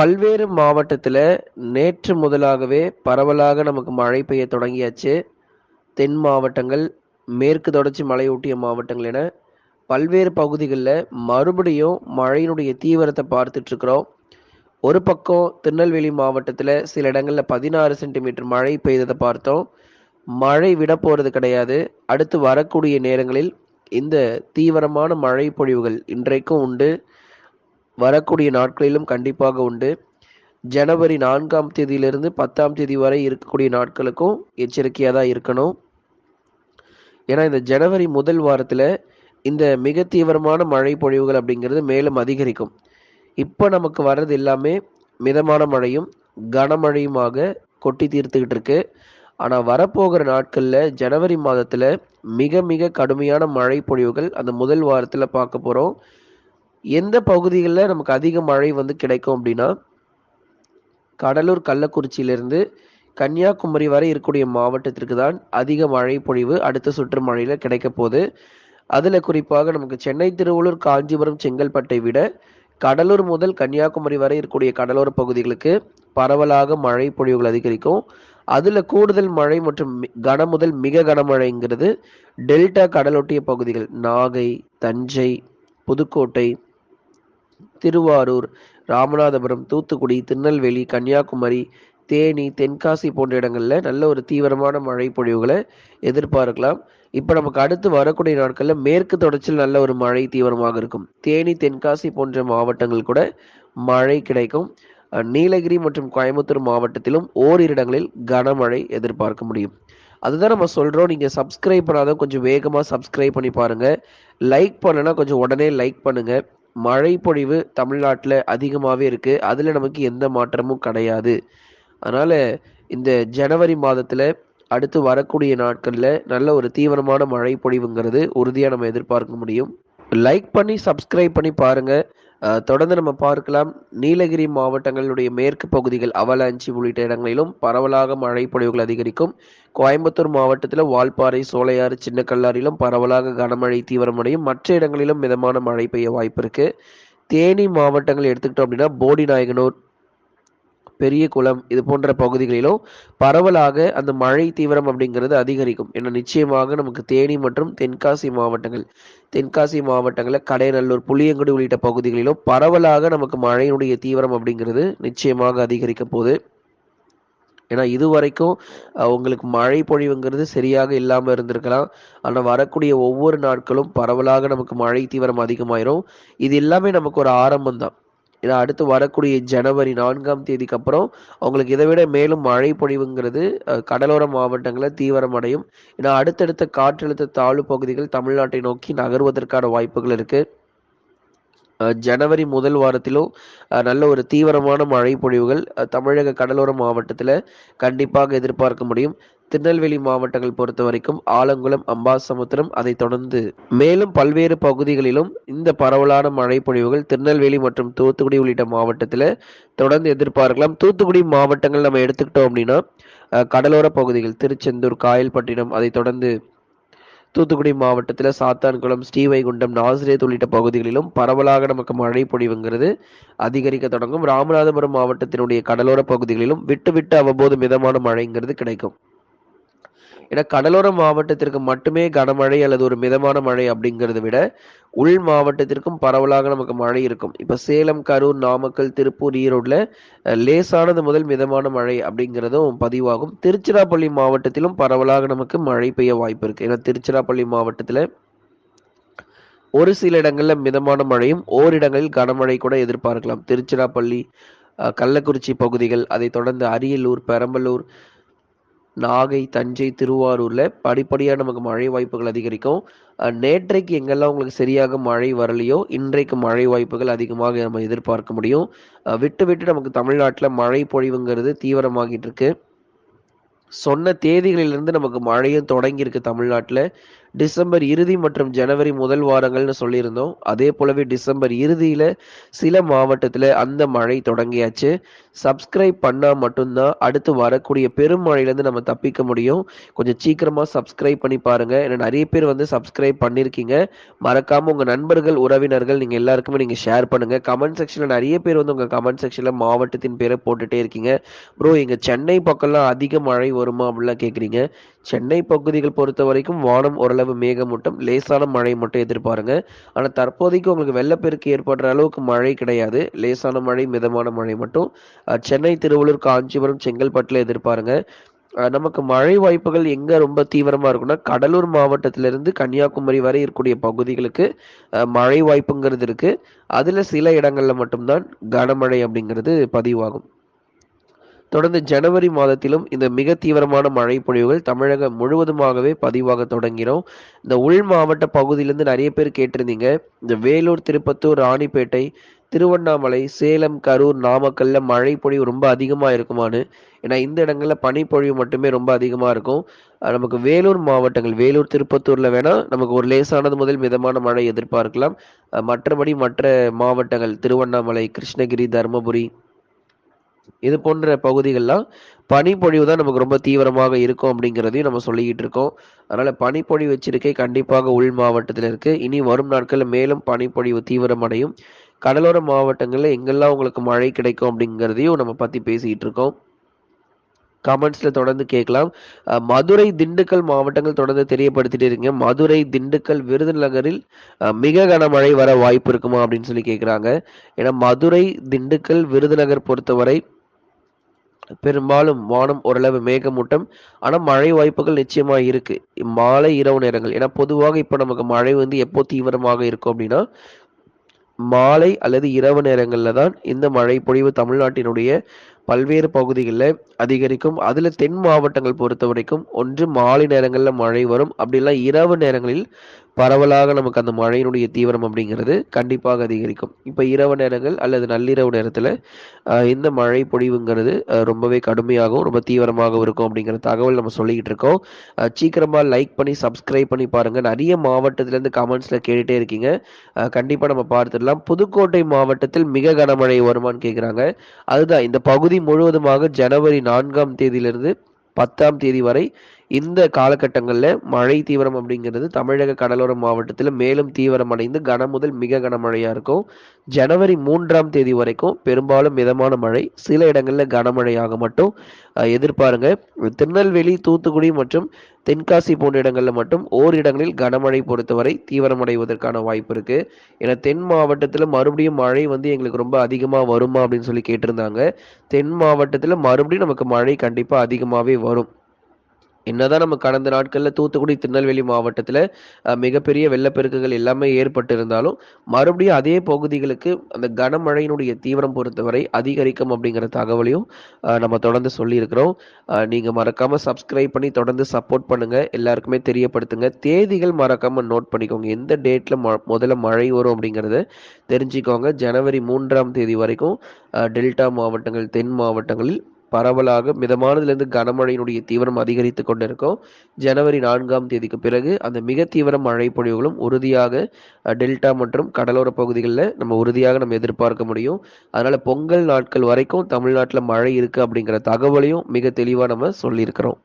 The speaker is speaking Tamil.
பல்வேறு மாவட்டத்தில் நேற்று முதலாகவே பரவலாக நமக்கு மழை பெய்ய தொடங்கியாச்சு. தென் மாவட்டங்கள் மேற்கு தொடர்ச்சி மலையொட்டிய மாவட்டங்கள் என பல்வேறு பகுதிகளில் மறுபடியும் மழையினுடைய தீவிரத்தை பார்த்துட்டு இருக்கிறோம். ஒரு பக்கம் திருநெல்வேலி மாவட்டத்தில் சில இடங்களில் பதினாறு சென்டிமீட்டர் மழை பெய்ததை பார்த்தோம். மழை விட போகிறது கிடையாது. அடுத்து வரக்கூடிய நேரங்களில் இந்த தீவிரமான மழை பொழிவுகள் இன்றைக்கும் உண்டு. வரக்கூடிய நாட்களிலும் கண்டிப்பாக உண்டு. ஜனவரி நான்காம் தேதியிலிருந்து பத்தாம் தேதி வரை இருக்கக்கூடிய நாட்களுக்கும் எச்சரிக்கையாக தான் இருக்கணும். ஏன்னா இந்த ஜனவரி முதல் வாரத்தில் இந்த மிக தீவிரமான மழை பொழிவுகள் அப்படிங்கிறது மேலும் அதிகரிக்கும். இப்போ நமக்கு வர்றது எல்லாமே மிதமான மழையும் கனமழையுமாக கொட்டி தீர்த்துக்கிட்டு இருக்கு. ஆனால் வரப்போகிற நாட்களில் ஜனவரி மாதத்தில் மிக மிக கடுமையான மழை பொழிவுகள் அந்த முதல் வாரத்தில் பார்க்க போகிறோம் எந்த பகுதிகளில் நமக்கு அதிக மழை வந்து கிடைக்கும் அப்படின்னா கடலூர் கள்ளக்குறிச்சியிலிருந்து கன்னியாகுமரி வரை இருக்கக்கூடிய மாவட்டத்திற்கு தான் அதிக மழை பொழிவு அடுத்த சுற்று மழையில் கிடைக்க போகுது. அதில் குறிப்பாக நமக்கு சென்னை திருவள்ளூர் காஞ்சிபுரம் செங்கல்பட்டை விட கடலூர் முதல் கன்னியாகுமரி வரை இருக்கக்கூடிய கடலோர பகுதிகளுக்கு பரவலாக மழை பொழிவுகள் அதிகரிக்கும். அதில் கூடுதல் மழை மற்றும் கன முதல் மிக கனமழைங்கிறது டெல்டா கடலொட்டிய பகுதிகள் நாகை தஞ்சை புதுக்கோட்டை திருவாரூர் ராமநாதபுரம் தூத்துக்குடி திருநெல்வேலி கன்னியாகுமரி தேனி தென்காசி போன்ற இடங்களில் நல்ல ஒரு தீவிரமான மழை பொழிவுகளை எதிர்பார்க்கலாம். இப்போ நமக்கு அடுத்து வரக்கூடிய நாட்களில் மேற்கு தொடர்ச்சியில் நல்ல ஒரு மழை தீவிரமாக இருக்கும். தேனி தென்காசி போன்ற மாவட்டங்கள் கூட மழை கிடைக்கும். நீலகிரி மற்றும் கோயம்புத்தூர் மாவட்டத்திலும் ஓரிரு இடங்களில் கனமழை எதிர்பார்க்க முடியும். அதுதான் நம்ம சொல்கிறோம் நீங்கள் சப்ஸ்கிரைப் பண்ணாதான் கொஞ்சம் வேகமாக சப்ஸ்கிரைப் பண்ணி பாருங்கள் லைக் பண்ணனா கொஞ்சம் உடனே லைக் பண்ணுங்கள் மழை பொழிவு தமிழ்நாட்டில் அதிகமாகவே இருக்குது அதில் நமக்கு எந்த மாற்றமும் கிடையாது. அதனால் இந்த ஜனவரி மாதத்தில் அடுத்து வரக்கூடிய நாட்களில் நல்ல ஒரு தீவிரமான மழை பொழிவுங்கிறது உறுதியாக நம்ம எதிர்பார்க்க முடியும். லைக் பண்ணி சப்ஸ்கிரைப் பண்ணி பாருங்கள் தொடர்ந்து நம்ம பார்க்கலாம். நீலகிரி மாவட்டங்களுடைய மேற்கு பகுதிகள் அவலாஞ்சி உள்ளிட்ட இடங்களிலும் பரவலாக மழை பொழிவுகள் அதிகரிக்கும். கோயம்புத்தூர் மாவட்டத்தில் வால்பாறை சோலையாறு சின்னக்கல்லாரிலும் பரவலாக கனமழை தீவிரமடையும். மற்ற இடங்களிலும் மிதமான மழை பெய்ய வாய்ப்பு இருக்கு. தேனி மாவட்டங்கள் எடுத்துக்கிட்டோம் அப்படின்னா போடி நாயகனூர் பெரிய குளம் இது போன்ற பகுதிகளிலும் பரவலாக அந்த மழை தீவிரம் அப்படிங்கிறது அதிகரிக்கும். ஏன்னா நிச்சயமாக நமக்கு தேனி மற்றும் தென்காசி மாவட்டங்கள் தென்காசி மாவட்டங்களில் கடைநல்லூர் புளியங்குடி உள்ளிட்ட பகுதிகளிலும் பரவலாக நமக்கு மழையினுடைய தீவிரம் அப்படிங்கிறது நிச்சயமாக அதிகரிக்க போகுது. ஏன்னா இது வரைக்கும் உங்களுக்கு மழை பொழிவுங்கிறது சரியாக இல்லாமல் இருந்திருக்கலாம். ஆனால் வரக்கூடிய ஒவ்வொரு நாட்களும் பரவலாக நமக்கு மழை தீவிரம் அதிகமாயிரும். இது எல்லாமே நமக்கு ஒரு ஆரம்பம் தான் அடுத்து வரக்கூடிய ஜனவரி நான்காம் தேதிக்கு அப்புறம் அவங்களுக்கு இதை விட மேலும் மழை பொழிவுங்கிறது கடலோர மாவட்டங்களில் தீவிரம் அடையும் ஏன்னா அடுத்தடுத்த காற்றழுத்த தாழ்வு பகுதிகள் தமிழ்நாட்டை நோக்கி நகர்வதற்கான வாய்ப்புகள் இருக்கு. ஜனவரி முதல் வாரத்திலும் நல்ல ஒரு தீவிரமான மழை பொழிவுகள் தமிழக கடலோர மாவட்டத்தில் கண்டிப்பாக எதிர்பார்க்க முடியும். திருநெல்வேலி மாவட்டங்கள் பொறுத்த வரைக்கும் ஆலங்குளம் அம்பாசமுத்திரம் அதை தொடர்ந்து மேலும் பல்வேறு பகுதிகளிலும் இந்த பரவலான மழை பொழிவுகள் திருநெல்வேலி மற்றும் தூத்துக்குடி உள்ளிட்ட மாவட்டத்தில் தொடர்ந்து எதிர்பார்க்கலாம். தூத்துக்குடி மாவட்டங்கள் நம்ம எடுத்துக்கிட்டோம் அப்படின்னா கடலோர பகுதிகள் திருச்செந்தூர் காயல்பட்டினம் அதை தொடர்ந்து தூத்துக்குடி மாவட்டத்தில் சாத்தான்குளம் ஸ்ரீவைகுண்டம் நாசிரேத் உள்ளிட்ட பகுதிகளிலும் பரவலாக நமக்கு மழை பொழிவுங்கிறது அதிகரிக்க தொடங்கும். ராமநாதபுரம் மாவட்டத்தினுடைய கடலோர பகுதிகளிலும் விட்டு விட்டு அவ்வப்போது மிதமான மழைங்கிறது கிடைக்கும். ஏன்னா கடலோர மாவட்டத்திற்கு மட்டுமே கனமழை அல்லது ஒரு மிதமான மழை அப்படிங்கிறத விட உள் மாவட்டத்திற்கும் பரவலாக நமக்கு மழை இருக்கும். இப்போ சேலம் கரூர் நாமக்கல் திருப்பூர் ஈரோடுல லேசானது முதல் மிதமான மழை அப்படிங்கிறதும் பதிவாகும். திருச்சிராப்பள்ளி மாவட்டத்திலும் பரவலாக நமக்கு மழை பெய்ய வாய்ப்பு இருக்கு. ஏன்னா திருச்சிராப்பள்ளி மாவட்டத்தில் ஒரு சில இடங்களில் மிதமான மழையும் ஓரிடங்களில் கனமழை கூட எதிர்பார்க்கலாம். திருச்சிராப்பள்ளி கள்ளக்குறிச்சி பகுதிகள் அதை தொடர்ந்து அரியலூர் பெரம்பலூர் நாகை தஞ்சை திருவாரூர்ல படிப்படியாக நமக்கு மழை வாய்ப்புகள் அதிகரிக்கும். நேற்றைக்கு எங்கெல்லாம் உங்களுக்கு சரியாக மழை வரலையோ இன்றைக்கு மழை வாய்ப்புகள் அதிகமாக நம்ம எதிர்பார்க்க முடியும். விட்டு விட்டு நமக்கு தமிழ்நாட்டில் மழை பொழிவுங்கிறது தீவிரமாகிட்டு இருக்கு. சொன்ன தேதிகளிலிருந்து நமக்கு மழையும் தொடங்கியிருக்கு தமிழ்நாட்டில். டிசம்பர் இறுதி மற்றும் ஜனவரி முதல் வாரங்கள்னு சொல்லியிருந்தோம். அதே போலவே டிசம்பர் இறுதியில் சில மாவட்டத்தில் அந்த மழை தொடங்கியாச்சு. சப்ஸ்கிரைப் பண்ணால் மட்டும்தான் அடுத்து வரக்கூடிய பெருமழையிலேருந்து நம்ம தப்பிக்க முடியும். கொஞ்சம் சீக்கிரமாக சப்ஸ்கிரைப் பண்ணி பாருங்கள் ஏன்னா நிறைய பேர் வந்து சப்ஸ்கிரைப் பண்ணியிருக்கீங்க மறக்காமல் உங்கள் நண்பர்கள் உறவினர்கள் நீங்கள் எல்லாருக்குமே நீங்கள் ஷேர் பண்ணுங்கள் கமெண்ட் செக்ஷனில் நிறைய பேர் வந்து உங்கள் கமெண்ட் செக்ஷனில் மாவட்டத்தின் பேரை போட்டுகிட்டே இருக்கீங்க. ப்ரோ எங்கள் சென்னை பக்கம்லாம் அதிக மழை வருமா அப்படிலாம் கேட்குறீங்க சென்னை பகுதிகள் பொறுத்த வரைக்கும் வானம் ஓரளவு மேகமூட்டம் லேசான மழை மட்டும் எதிர்பாருங்க. ஆனால் தற்போதைக்கு உங்களுக்கு வெள்ளப்பெருக்கு ஏற்படுற அளவுக்கு மழை கிடையாது. லேசான மழை மிதமான மழை மட்டும். சென்னை திருவள்ளூர் காஞ்சிபுரம் செங்கல்பட்டில் எதிர்பாருங்க. நமக்கு மழை வாய்ப்புகள் எங்க ரொம்ப தீவிரமா இருக்கும்னா கடலூர் மாவட்டத்திலிருந்து கன்னியாகுமரி வரை இருக்கக்கூடிய பகுதிகளுக்கு மழை வாய்ப்புங்கிறது இருக்கு. அதுல சில இடங்கள்ல மட்டும்தான் கனமழை அப்படிங்கிறது பதிவாகும். தொடர்ந்து ஜனவரி மாதத்திலும் இந்த மிக தீவிரமான மழை பொழிவுகள் தமிழகம் முழுவதுமாகவே பதிவாக தொடங்கினோம். இந்த உள் மாவட்ட பகுதியிலேருந்து நிறைய பேர் கேட்டிருந்தீங்க. இந்த வேலூர் திருப்பத்தூர் ராணிப்பேட்டை திருவண்ணாமலை சேலம் கரூர் நாமக்கல்ல மழை பொழிவு ரொம்ப அதிகமாக இருக்குமான்னு. ஏன்னா இந்த இடங்களில் பனிப்பொழிவு மட்டுமே ரொம்ப அதிகமாக இருக்கும். நமக்கு வேலூர் மாவட்டங்கள் வேலூர் திருப்பத்தூரில் வேணால் நமக்கு ஒரு லேசானது முதல் மிதமான மழை எதிர்பார்க்கலாம். மற்றபடி மற்ற மாவட்டங்கள் திருவண்ணாமலை கிருஷ்ணகிரி தருமபுரி இது போன்ற பகுதிகள்லாம் பனிப்பொழிவு தான் நமக்கு ரொம்ப தீவிரமாக இருக்கும் அப்படிங்கிறதையும் நம்ம சொல்லிக்கிட்டு இருக்கோம். அதனால பனிப்பொழிவு எச்சரிக்கை கண்டிப்பாக உள் மாவட்டத்தில் இருக்கு. இனி வரும் நாட்களில் மேலும் பனிப்பொழிவு தீவிரமடையும். கடலோர மாவட்டங்களில் எங்கெல்லாம் உங்களுக்கு மழை கிடைக்கும் அப்படிங்கிறதையும் நம்ம பத்தி பேசிக்கிட்டு இருக்கோம். கமெண்ட்ஸில் தொடர்ந்து கேட்கலாம். மதுரை திண்டுக்கல் மாவட்டங்கள் தொடர்ந்து தெரியப்படுத்திட்டு இருக்கீங்க. மதுரை திண்டுக்கல் விருதுநகரில் அஹ் மிக கனமழை வர வாய்ப்பு இருக்குமா அப்படின்னு சொல்லி கேட்குறாங்க ஏன்னா மதுரை திண்டுக்கல் விருதுநகர் பொறுத்தவரை பெரும்பாலும் வானம் ஓரளவு மேகமூட்டம். ஆனால் மழை வாய்ப்புகள் நிச்சயமா இருக்கு. மாலை இரவு நேரங்கள். ஏன்னா பொதுவாக இப்போ நமக்கு மழை வந்து எப்போ தீவிரமாக இருக்கும் அப்படின்னா மாலை அல்லது இரவு நேரங்களில் தான் இந்த மழை பொழிவு தமிழ்நாட்டினுடைய பல்வேறு பகுதிகளில் அதிகரிக்கும். அதில் தென் மாவட்டங்கள் பொறுத்த வரைக்கும் ஒன்று மாலை நேரங்களில் மழை வரும். அப்படிலாம் இரவு நேரங்களில் பரவலாக நமக்கு அந்த மழையினுடைய தீவிரம் அப்படிங்கிறது கண்டிப்பாக அதிகரிக்கும். இப்போ இரவு நேரங்கள் அல்லது நள்ளிரவு நேரத்தில் இந்த மழை பொழிவுங்கிறது ரொம்பவே கடுமையாகவும் ரொம்ப தீவிரமாகவும் இருக்கும் அப்படிங்கிற தகவல் நம்ம சொல்லிக்கிட்டு இருக்கோம். சீக்கிரமாக லைக் பண்ணி சப்ஸ்கிரைப் பண்ணி பாருங்கள் நிறைய மாவட்டத்திலேருந்து கமெண்ட்ஸில் கேட்டுட்டே இருக்கீங்க. கண்டிப்பாக நம்ம பார்த்துடலாம். புதுக்கோட்டை மாவட்டத்தில் மிக கனமழை வருமான்னு கேட்குறாங்க. அதுதான் இந்த பகுதி முழுவதுமாக ஜனவரி நான்காம் தேதியிலிருந்து பத்தாம் தேதி வரை இந்த காலகட்டங்களில் மழை தீவிரம் அப்படிங்கிறது தமிழக கடலோர மாவட்டத்தில் மேலும் தீவிரமடைந்து கன முதல் மிக கனமழையாக இருக்கும். ஜனவரி மூன்றாம் தேதி வரைக்கும் பெரும்பாலும் மிதமான மழை. சில இடங்களில் கனமழையாக மட்டும் எதிர்பாருங்க. திருநெல்வேலி தூத்துக்குடி மற்றும் தென்காசி போன்ற இடங்களில் மட்டும் ஓரிடங்களில் கனமழை பொறுத்தவரை தீவிரமடைவதற்கான வாய்ப்பு இருக்கு. ஏன்னா தென் மாவட்டத்தில் மறுபடியும் மழை வந்து எங்களுக்கு ரொம்ப அதிகமாக வருமா அப்படின்னு சொல்லி கேட்டிருந்தாங்க. தென் மாவட்டத்தில் மறுபடியும் நமக்கு மழை கண்டிப்பாக அதிகமாகவே வரும். என்னதான் நம்ம கடந்த நாட்களில் தூத்துக்குடி திருநெல்வேலி மாவட்டத்தில் மிகப்பெரிய வெள்ளப்பெருக்குகள் எல்லாமே ஏற்பட்டு இருந்தாலும் மறுபடியும் அதே பகுதிகளுக்கு அந்த கனமழையினுடைய தீவிரம் பொறுத்தவரை அதிகரிக்கும் அப்படிங்கிற தகவலையும் நம்ம தொடர்ந்து சொல்லியிருக்கிறோம். நீங்கள் மறக்காமல் சப்ஸ்கிரைப் பண்ணி தொடர்ந்து சப்போர்ட் பண்ணுங்கள் எல்லாருக்குமே தெரியப்படுத்துங்க. தேதிகள் மறக்காமல் நோட் பண்ணிக்கோங்க. எந்த டேட்ல முதல்ல மழை வரும் அப்படிங்கிறத தெரிஞ்சுக்கோங்க. ஜனவரி மூன்றாம் தேதி வரைக்கும் டெல்டா மாவட்டங்கள் தென் மாவட்டங்களில் பரவலாக மிதமானதிலிருந்து கனமழையினுடைய தீவிரம் அதிகரித்து கொண்டிருக்கும். ஜனவரி நான்காம் தேதிக்கு பிறகு அந்த மிக தீவிர மழை பொழிவுகளும் உறுதியாக டெல்டா மற்றும் கடலோர பகுதிகளில் நம்ம உறுதியாக நம்ம எதிர்பார்க்க முடியும். அதனால பொங்கல் நாட்கள் வரைக்கும் தமிழ்நாட்டில் மழை இருக்கு அப்படிங்கிற தகவலையும் மிக தெளிவாக நம்ம சொல்லியிருக்கிறோம்.